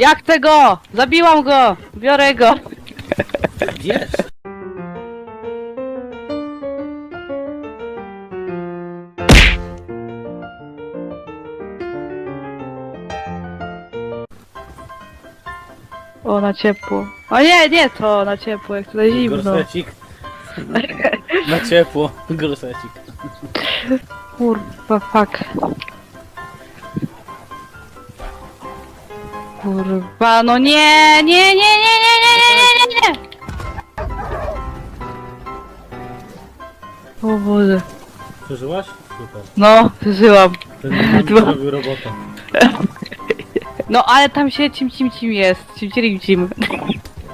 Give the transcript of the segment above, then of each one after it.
Jak tego? Zabiłam go! Biorę go! Wiesz? O, na ciepło. O nie, nie to na ciepło, jak tutaj zimno. Gorsecik. Na ciepło. Gorsecik. Kurwa, fuck. Kurwa, no nie, nie, nie, nie, nie, nie, nie, nie, nie, nie! O Boże. Przeżyłaś? Super. No, przeżyłam. Ten Dwa. zrobił robotę. No, ale tam się cim, cim, cim jest. Cim, cim, cim.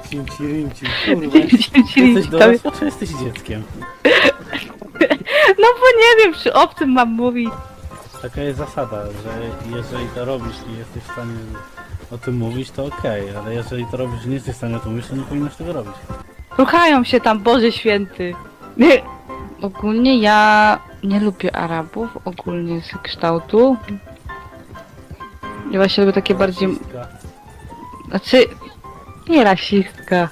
Cim, cirim, cim. Kurwa. Cim, cim, cim, Jesteś tam- dorosła, czy jesteś dzieckiem? No bo nie wiem, przy obcym mam mówić. Taka jest zasada, że jeżeli to robisz i jesteś w stanie o tym mówić, to okej, ale jeżeli to robisz i nie jesteś w stanie o tym mówić, to nie powinnaś tego robić. Ruchają się tam, Boże Święty. Nie. Ogólnie ja nie lubię Arabów, ogólnie z kształtu. Ja właśnie lubię takie bardziej... Rasistka. Znaczy... Nie rasistka.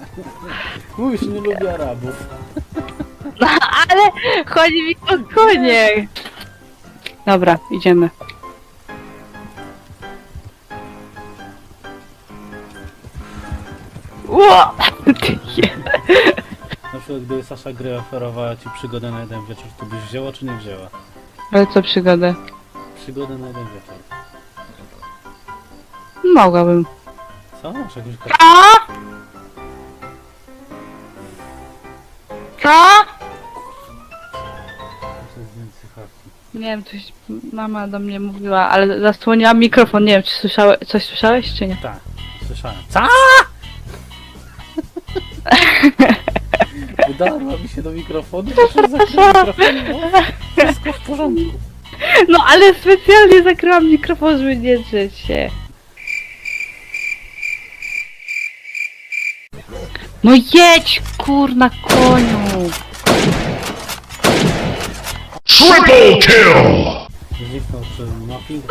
Mówisz, nie lubię Arabów. Ale chodzi mi o konie. Dobra, idziemy. Ło! Ty je- Na przykład gdyby Sasza Gry oferowała ci przygodę na jeden wieczór, to byś wzięła czy nie wzięła? Ale co przygodę? Przygodę na jeden wieczór. Mogłabym. Co? Masz jakąś kartę? Co? To jest więcej. Nie wiem, coś mama do mnie mówiła, ale zasłoniłam mikrofon. Nie wiem, czy słyszałeś, coś słyszałeś, czy nie? Tak, słyszałem. Co? Udarła mi się do mikrofonu, proszę zakryć mikrofon, no. Wszystko w porządku. No, ale specjalnie zakryłam mikrofon, żeby nie drzeć się. No jedź, kurna koniu! Triple kill! Zniknął przez mapping.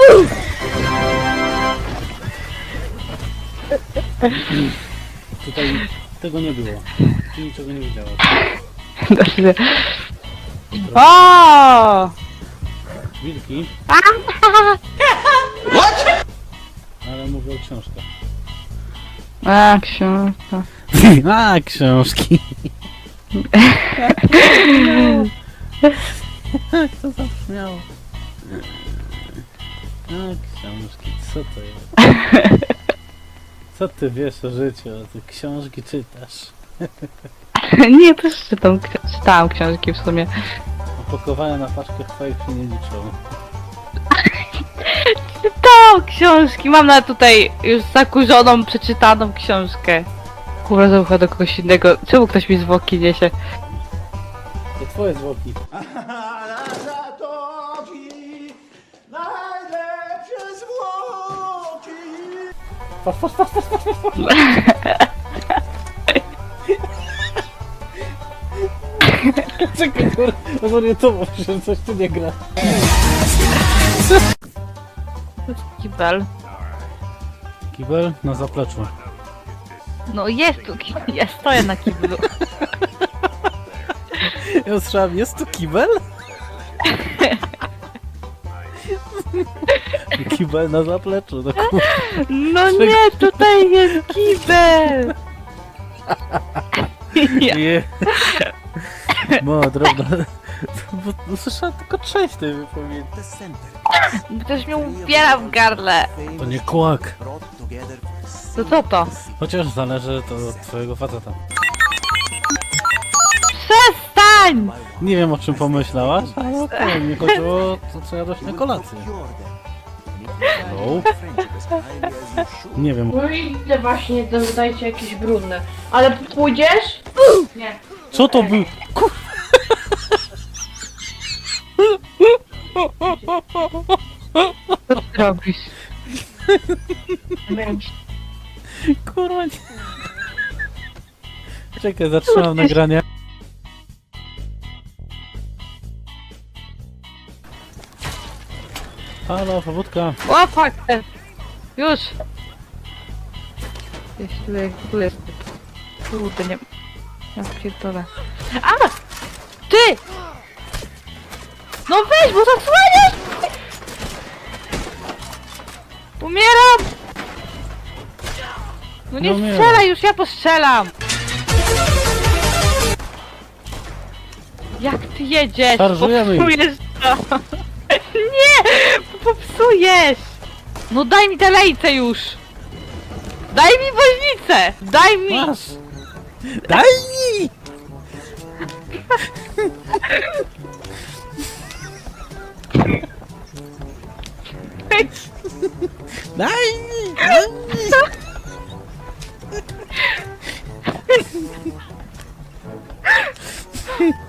Tutaj tego nie było. Tu niczego nie widziała. Dobrze. O! Wilki. Ale mówię o książkach. A, książka. A, książki. Jak to zabrzmiało? A, książki, co to jest? Co ty wiesz o życiu? A ty książki czytasz. Nie, też czytam, czytałam książki w sumie. Opakowania na paczkach twoich się nie liczą. Czytałam książki, mam nawet tutaj już zakurzoną, przeczytaną książkę. Kurwa, zaucha do kogoś innego. Czemu ktoś mi zwłoki niesie? To twoje zwłoki. Patrz, patrz, patrz, patrz, patrz, patrz. Czekaj, kurwa, zorientował się, że coś tu nie gra. Kibel. Kibel na zapleczu. No jest tu kibel, ja stoję na kiblu. Ja jest tu kibel? Kibel na zapleczu, no kurwa. No nie, tutaj jest kibel! Ja. Je. Mo, drobna. Bo usłyszałem tylko część tej wypowiedzi. Ktoś mnie ubiera w gardle. To nie kłak. To co to? Chociaż zależy to od twojego faceta. Przestań! Nie wiem o czym pomyślałaś, ale okej, nie chodziło o to, co jadłeś na kolację. No. Nie wiem. No i idę właśnie, to dajcie jakieś brudne. Ale pójdziesz? Nie. Co to był? Kur... Co ty robisz? Kurwa nie. Czekaj, zatrzymam nagranie. Halo, powódka. O, fuck! Już! Jeśli w ogóle jest... Kurde, nie... Ja pierdolę. A! Ty! No weź, bo zasłaniasz! Umieram! No nie No umieram. strzelaj już, ja postrzelam! Jak ty jedziesz? Szarżujemy ich. To! Popsujesz! No daj mi te lejce już! Daj mi woźnicę! Daj mi! Masz! Daj mi! Daj mi! Daj mi!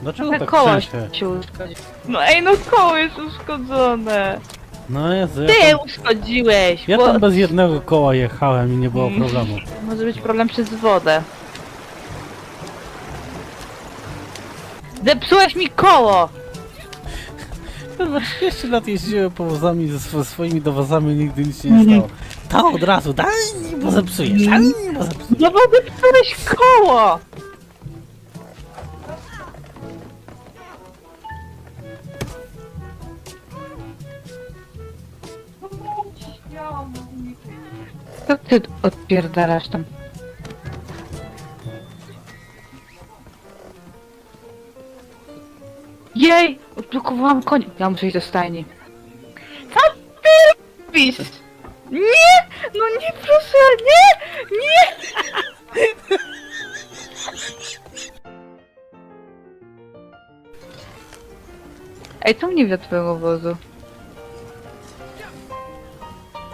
Dlaczego Na tak koło trzęsie? się. No ej, no koło jest uszkodzone. No Jezu, ja Ty tam, uszkodziłeś, ja bo tam bez jednego koła jechałem i nie było problemu. może być problem przez wodę. Zepsułeś mi koło! No 30 lat jeździłem powozami ze swo- swoimi dowozami nigdy nic się nie stało. Ta od razu, daj bo zepsujesz, daj bo zepsujesz. No bo zepsułeś koło! Co ty odpierdalasz tam? Jej! Odblokowałam koń. Ja muszę iść do stajni. Co ty robisz? Nie! No nie, proszę, nie! Nie! Ej, co mnie wie twojego wozu?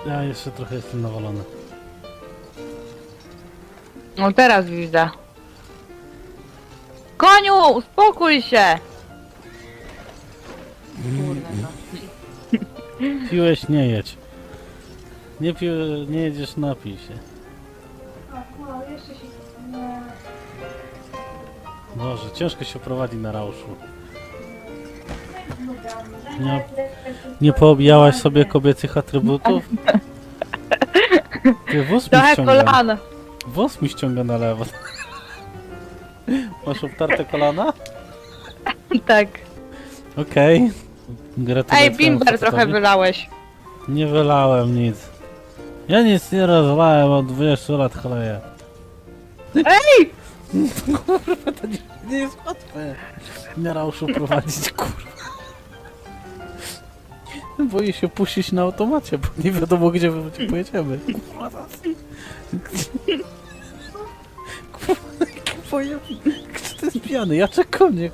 Ja jeszcze trochę jestem nawalony. No teraz widzę. Koniu, uspokój się! Kurde no. Piłeś, nie jedź. Nie pił, nie jedziesz, napij się. Boże, ciężko się prowadzi na rauszu. Nie, nie poobijałaś sobie kobiecych atrybutów? Ty, włos mi Trochę ściąga. Włos mi ściąga na lewo. Masz obtarte kolana? Tak. Okej. Gratuluję Ej, bimber trochę wylałeś. Nie wylałem nic. Ja nic nie rozlałem, od 20 lat choleję. Ej! Kurwa, to nie, nie jest łatwe. Rauszu prowadzić, kurwa. Boję się puścić na automacie, bo nie wiadomo gdzie my gdzie pojedziemy. Kurwa, Kurwa, boję. Kto to jest pijany? Ja czekam, nie.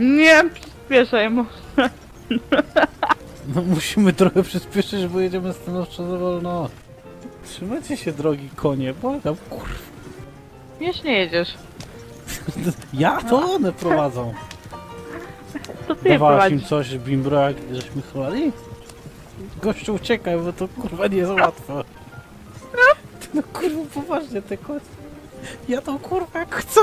Nie, przyspieszaj mu. No musimy trochę przyspieszyć, bo jedziemy stanowczo za wolno. Trzymajcie się drogi konie, błagam, kurwa. Śmiesznie jedziesz. Ja to one prowadzą. To ty Dawałaś prowadzisz. im coś, bimbro, jak żeśmy chlali? Gościu uciekaj, bo to kurwa nie jest łatwo. No kurwa, poważnie te koty. Ja to kurwa jak chcą.